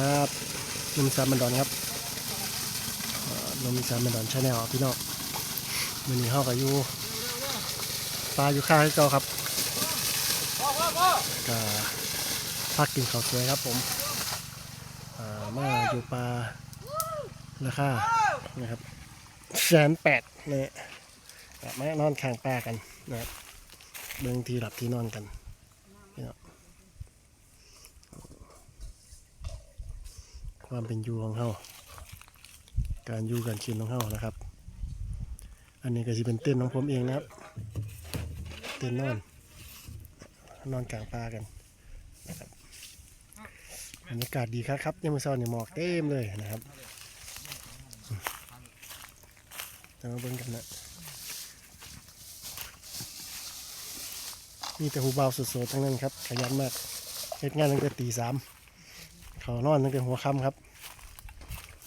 ครับนุ่มสามบันดอนครับนุ่มสามบันดอนชาแนลพี่น้องมือนี้เฮากับอยู่ปลาอยู่ข้างให้เก่าครับก็พักกินข้าวสวยครับผมมาอยู่ปลาราคานะครับแสนแปดเนี่ยมานอนข้างปลากันนะครับเบิ่งที่หลับที่นอนกันพี่น้อง ความเป็นอยู่ของเฮาการอยู่การกินของเฮานะครับ อันนี้ก็จะเป็นเต้นของผมเองนะครับ เต้นนอน นอนกลางป่ากันนะครับบรรยากาศดีครับครับยังไม่เช้าเนี่ยหมอกเต็มเลยนะครับจะมาเบิ่งกันนะมีแต่หูเบาสดๆทั้งนั้นครับ ขยันมากเฮ็ดงานตั้งแต่ตีสาม เขานอนตั้งแต่หัวค่ำครับ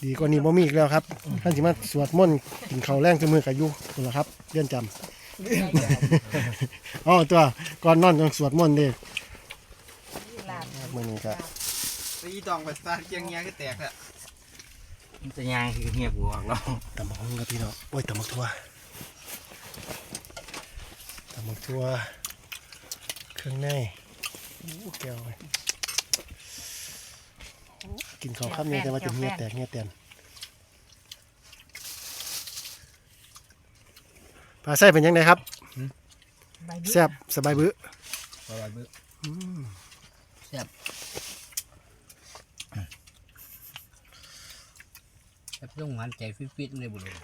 ดีกว่านี้บ่มีอีกแล้วครับท่านสิมาสวดมนต์กินข้าวแรงจมือกับยุคุณละครับเรียนจำอ๋อตัวก่อนนอนต้องสวดมนต์เด้มื้อนี้ก็ตีตองไปสตาร์ทเกียงเงี้ยก็แตกอะมันจะยางคือเงียบหัวออกเราตำบักหุ่งกับพี่น้องโอ้ยตำบักทั่วตำบักทั่วเครื่องในอู้แก้วเลย กินข้าวค่ำเนี่ยแต่ว่าจะเงียแตกเงียแตนปลาไส้เป็นยังไงครับแซ่บสบายบื้อสบายเบื้ออืมแซ่บแซ่บต้องหวานใจฟิตๆเลยบุญเลย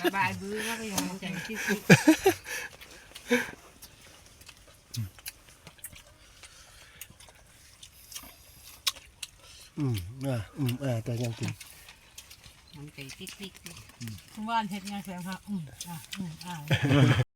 สบายบื้อแล้วก็ยังใจคิดคิ อืมอ่าอืมอ่าแต่ยังกินมันใจคิดคิดว่านเห็ดงานแสงค่ะอืมอะอืมอะ